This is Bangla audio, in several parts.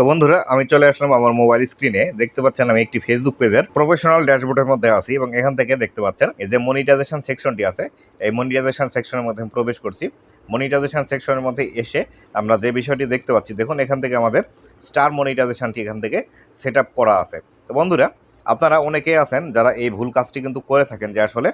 তো বন্ধুরা, আমি চলে আসলাম আমার মোবাইল স্ক্রিনে দেখতে পাচ্ছেন আমি একটি ফেসবুক পেজের প্রফেশনাল ড্যাশবোর্ডের মধ্যে আছি এবং এখান থেকে দেখতে পাচ্ছেন এই যে মনিটাইজেশন সেকশনটি আছে। এই মনিটাইজেশন সেকশনের মধ্যে আমি প্রবেশ করছি। মনিটাইজেশন সেকশনের মধ্যে এসে আমরা যে বিষয়টি দেখতে পাচ্ছি, দেখুন এখান থেকে আমাদের স্টার মনিটাইজেশনটি এখান থেকে সেট করা আছে। তো বন্ধুরা, আপনারা অনেকেই আছেন যারা এই ভুল কাজটি কিন্তু করে থাকেন, যে আসলে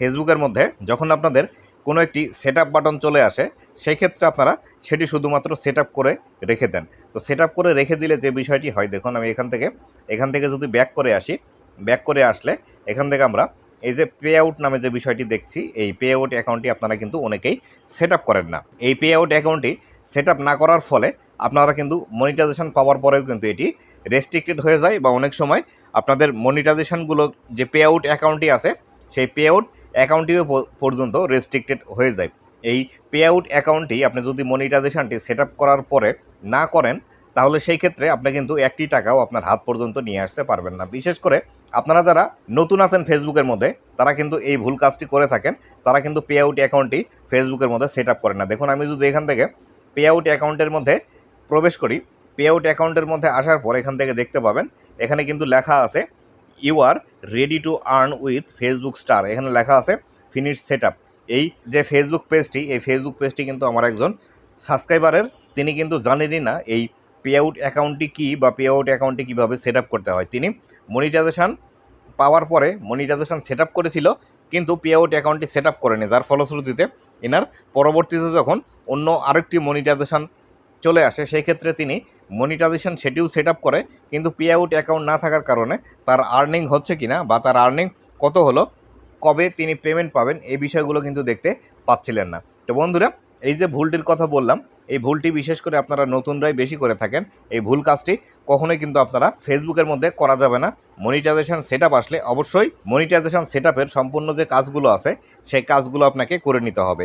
ফেসবুকের মধ্যে যখন আপনাদের কোনো একটি সেট বাটন চলে আসে সেই ক্ষেত্রে আপনারা সেটি শুধুমাত্র সেট করে রেখে দেন। তো সেট করে রেখে দিলে যে বিষয়টি হয়, দেখুন আমি এখান থেকে এখান থেকে যদি ব্যাক করে আসি ব্যাক করে আসলে এখান থেকে আমরা এই যে পে আউট নামে যে বিষয়টি দেখছি, এই পে আউট অ্যাকাউন্টটি আপনারা কিন্তু অনেকেই সেট করেন না। এই পে আউট অ্যাকাউন্টটি সেট না করার ফলে আপনারা কিন্তু মনিটাইজেশন পাওয়ার পরেও কিন্তু এটি রেস্ট্রিক্টেড হয়ে যায় বা অনেক সময় আপনাদের মনিটাইজেশনগুলো যে পে আউট অ্যাকাউন্টটি আছে, সেই পে আউট অ্যাকাউন্টটিও পর্যন্ত রেস্ট্রিক্টেড হয়ে যায়। এই পে আউট অ্যাকাউন্টটি আপনি যদি মনিটাইজেশনটি সেট করার পরে না করেন, তাহলে সেই ক্ষেত্রে আপনি কিন্তু একটি টাকাও আপনার হাত পর্যন্ত নিয়ে আসতে পারবেন না। বিশেষ করে আপনারা যারা নতুন আছেন ফেসবুকের মধ্যে, তারা কিন্তু এই ভুল কাজটি করে থাকেন। তারা কিন্তু পে আউট অ্যাকাউন্টটি ফেসবুকের মধ্যে সেট আপ করেন না। দেখুন, আমি যদি এখান থেকে পে আউট অ্যাকাউন্টের মধ্যে প্রবেশ করি পে আউট অ্যাকাউন্টের মধ্যে আসার পর এখান থেকে দেখতে পাবেন, এখানে কিন্তু লেখা আছে you are ready to earn with Facebook star এখানে লেখা আছে ফিনিশ সেট এই যে ফেসবুক পেজটি এই ফেসবুক পেজটি কিন্তু আমার একজন সাবস্ক্রাইবারের তিনি কিন্তু জানেনই না এই পে আউট অ্যাকাউন্টটি কী বা পে আউট অ্যাকাউন্টটি কীভাবে সেট আপ করতে হয়। তিনি মনিটাইজেশান পাওয়ার পরে মনিটাইজেশন সেট আপ করেছিল, কিন্তু পে আউট অ্যাকাউন্টটি সেট আপ করেনি। যার ফলশ্রুতিতে এনার পরবর্তীতে যখন অন্য আরেকটি মনিটাইজেশান চলে আসে, সেই ক্ষেত্রে তিনি মনিটাইজেশন সেটিও সেট আপ করে, কিন্তু পে আউট অ্যাকাউন্ট না থাকার কারণে তার আর্নিং হচ্ছে কি না বা তার আর্নিং কত হলো, কবে তিনি পেমেন্ট পাবেন, এই বিষয়গুলো কিন্তু দেখতে পাচ্ছিলেন না। তো বন্ধুরা, এই যে ভুলটির কথা বললাম এই ভুলটি বিশেষ করে আপনারা নতুনরাই বেশি করে থাকেন, এই ভুল কাজটি কখনোই কিন্তু আপনারা ফেসবুকের মধ্যে করা যাবে না। মনিটাইজেশন সেট আসলে অবশ্যই মনিটাইজেশন সেট সম্পূর্ণ যে কাজগুলো আছে, সেই কাজগুলো আপনাকে করে নিতে হবে।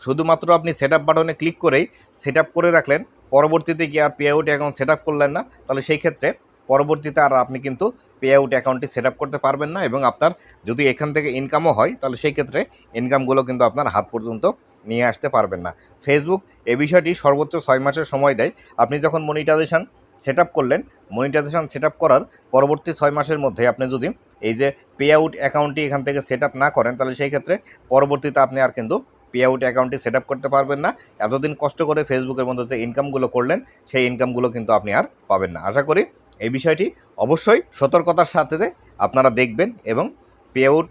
শুধুমাত্র আপনি সেট আপ বাটনে ক্লিক করেই সেট আপ করে রাখলেন, পরবর্তীতে গিয়ে আর pay out account set up করলেন না, তাহলে সেই ক্ষেত্রে পরবর্তীতে আর আপনি কিন্তু পে আউট অ্যাকাউন্টটি সেট আপ করতে পারবেন না এবং আপনার যদি এখান থেকে ইনকামও হয়, তাহলে সেই ক্ষেত্রে ইনকামগুলো কিন্তু আপনার হাত পর্যন্ত নিয়ে আসতে পারবেন না। ফেসবুক এ বিষয়টি সর্বোচ্চ ছয় মাসের সময় দেয়। আপনি যখন মনিটাইজেশন সেট আপ করলেন মনিটাইজেশন সেট আপ করার পরবর্তী ছয় মাসের মধ্যে আপনি যদি এই যে পে আউট অ্যাকাউন্টটি এখান থেকে সেট আপ না করেন, তাহলে সেই ক্ষেত্রে পরবর্তীতে আপনি আর কিন্তু পে আউট অ্যাকাউন্টটি সেট আপ করতে পারবেন না। এতদিন কষ্ট করে ফেসবুকের মধ্যে যে ইনকামগুলো করলেন, সেই ইনকামগুলো কিন্তু আপনি আর পাবেন না। আশা করি এই বিষয়টি অবশ্যই সতর্কতার সাথে আপনারা দেখবেন এবং পে আউট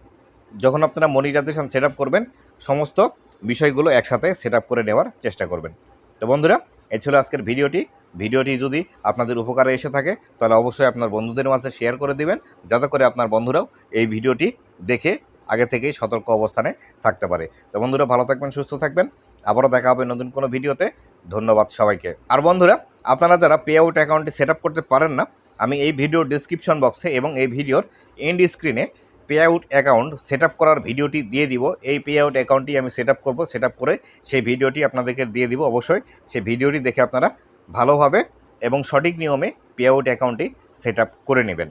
যখন আপনারা মনিটাইজেশন সেট আপ করবেন, সমস্ত বিষয়গুলো একসাথে সেট আপ করে নেওয়ার চেষ্টা করবেন। তো বন্ধুরা, এই ছিল আজকের ভিডিওটি। ভিডিওটি যদি আপনাদের উপকারে এসে থাকে, তাহলে অবশ্যই আপনার বন্ধুদের মাঝে শেয়ার করে দিবেন, যাতে করে আপনার বন্ধুরাও এই ভিডিওটি দেখে আগে থেকেই সতর্ক অবস্থানে থাকতে পারে। তো বন্ধুরা, ভালো থাকবেন, সুস্থ থাকবেন। আবারও দেখা হবে নতুন কোনো ভিডিওতে। ধন্যবাদ সবাইকে। আর বন্ধুরা আপনারা যারা পে আউট অ্যাকাউন্টে সেট করতে পারেন না, আমি এই ভিডিওর ডিসক্রিপশন বক্সে এবং এই ভিডিওর এন্ড স্ক্রিনে পে আউট অ্যাকাউন্ট সেট করার ভিডিওটি দিয়ে দিব। এই পে আউট অ্যাকাউন্টটি আমি সেট আপ করব সেট করে সেই ভিডিওটি আপনাদেরকে দিয়ে দিব অবশ্যই। সেই ভিডিওটি দেখে আপনারা ভালোভাবে এবং সঠিক নিয়মে পে আউট অ্যাকাউন্টটি সেট করে নেবেন।